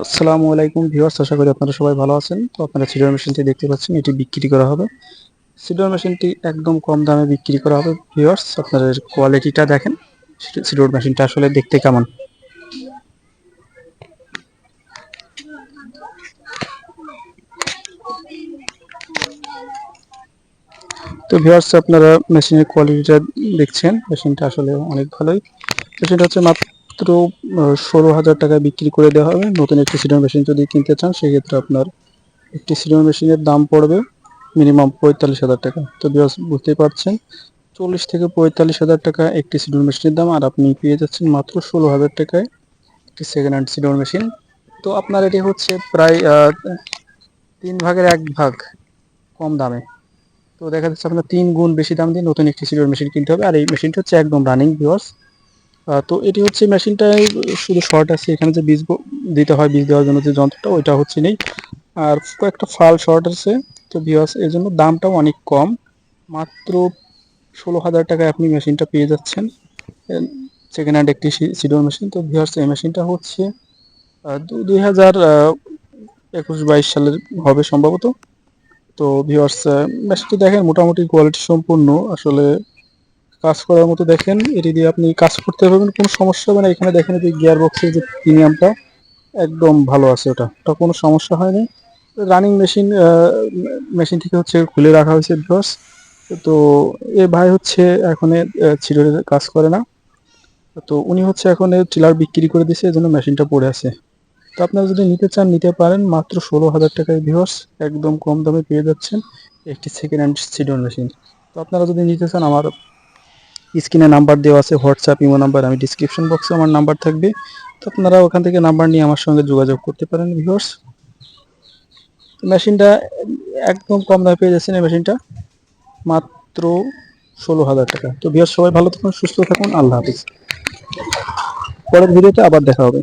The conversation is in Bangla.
আসসালামু আলাইকুম ভিউয়ার্স, আশা করি আপনারা সবাই ভালো আছেন। তো আপনারা সিডর মেশিনটি দেখতে পাচ্ছেন, এটি বিক্রি করা হবে। সিডর মেশিনটি একদম কম দামে বিক্রি করা হবে ভিউয়ার্স আপনারা এর কোয়ালিটিটা দেখেন সিডর মেশিনটা আসলে দেখতে কেমন? তো ভিউয়ার্স, আপনারা মেশিনের কোয়ালিটিটা দেখছেন, মেশিনটা আসলে অনেক ভালোই। মেশিনটা হচ্ছে মাত্র ষোলো হাজার টাকায় বিক্রি করে দেওয়া হবে। নতুন একটি সিডর মেশিন যদি কিনতে চান, সেক্ষেত্রে আপনার একটি সিডর মেশিনের দাম পড়বে মিনিমাম পঁয়তাল্লিশ হাজার টাকা। তো ভিউয়ার্স বুঝতেই পারছেন? চল্লিশ থেকে পঁয়তাল্লিশ হাজার টাকা একটি সিডর মেশিনের দাম, আর আপনি পেয়ে যাচ্ছেন মাত্র ষোলো হাজার টাকায় একটি সেকেন্ড হ্যান্ড সিডর মেশিন। তো আপনার এটি হচ্ছে প্রায় তিন ভাগের এক ভাগ কম দামে। তো দেখা যাচ্ছে আপনার তিন গুণ বেশি দাম দিয়ে নতুন একটি সিডর মেশিন কিনতে হবে। আর এই মেশিনটা হচ্ছে একদম রানিং ভিওর্স তো এটি হচ্ছে মেশিনটায় শুধু শর্ট আছে। এখানে যে বীজ দিতে হয়, বীজ দেওয়ার জন্য যে যন্ত্রটা, ওইটা হচ্ছে নেই। আর কয়েকটা ফাল শর্ট আছে। তো ভিওর্স এর জন্য দামটাও অনেক কম। মাত্র ষোলো হাজার টাকায় আপনি মেশিনটা পেয়ে যাচ্ছেন। সেকেন্ড হ্যান্ড একটি সিডোর মেশিন তো ভিওর্স এই মেশিনটা হচ্ছে দুই হাজার একুশ বাইশ সালের হবে সম্ভবত। তো ভিউয়ার্স মেশিনটি দেখেন, মোটামুটি কোয়ালিটি সম্পূর্ণ। আসলে কাজ করার মতো দেখেন, এটি দিয়ে আপনি কাজ করতে পারবেন, কোনো সমস্যা হবে না। এখানে দেখেন যে গিয়ার বক্সের যে প্রিমিয়ামটা, একদম ভালো আছে ওটা। ওটা কোনো সমস্যা হয়নি। রানিং মেশিন মেশিন থেকে হচ্ছে খুলে রাখা হয়েছে ভিউয়ার্স তো এ ভাই হচ্ছে এখন ছিলের কাজ করে না। তো উনি হচ্ছে এখন টিলার বিক্রি করে দিছে এজন্য মেশিনটা পড়ে আছে। তো আপনারা যদি নিতে চান, নিতে পারেন। মাত্র ষোলো হাজার টাকায় ভিউয়ার্স একদম কম দামে পেয়ে যাচ্ছেন একটি সেকেন্ড হ্যান্ড সিডন মেশিন। তো আপনারা যদি নিতে চান, আমার স্ক্রিনে নাম্বার দেওয়া আছে, হোয়াটসঅ্যাপ, ইমো নাম্বার আমি ডিসক্রিপশন বক্সে আমার নাম্বার থাকবে। তো আপনারা ওখান থেকে নাম্বার নিয়ে আমার সঙ্গে যোগাযোগ করতে পারেন ভিউয়ার্স মেশিনটা একদম কম দামে পেয়ে যাচ্ছেন এই মেশিনটা মাত্র ষোলো হাজার টাকা। তো ভিউয়ার্স সবাই ভালো থাকুন, সুস্থ থাকুন, আল্লাহ হাফিজ। পরের ভিডিওতে আবার দেখা হবে।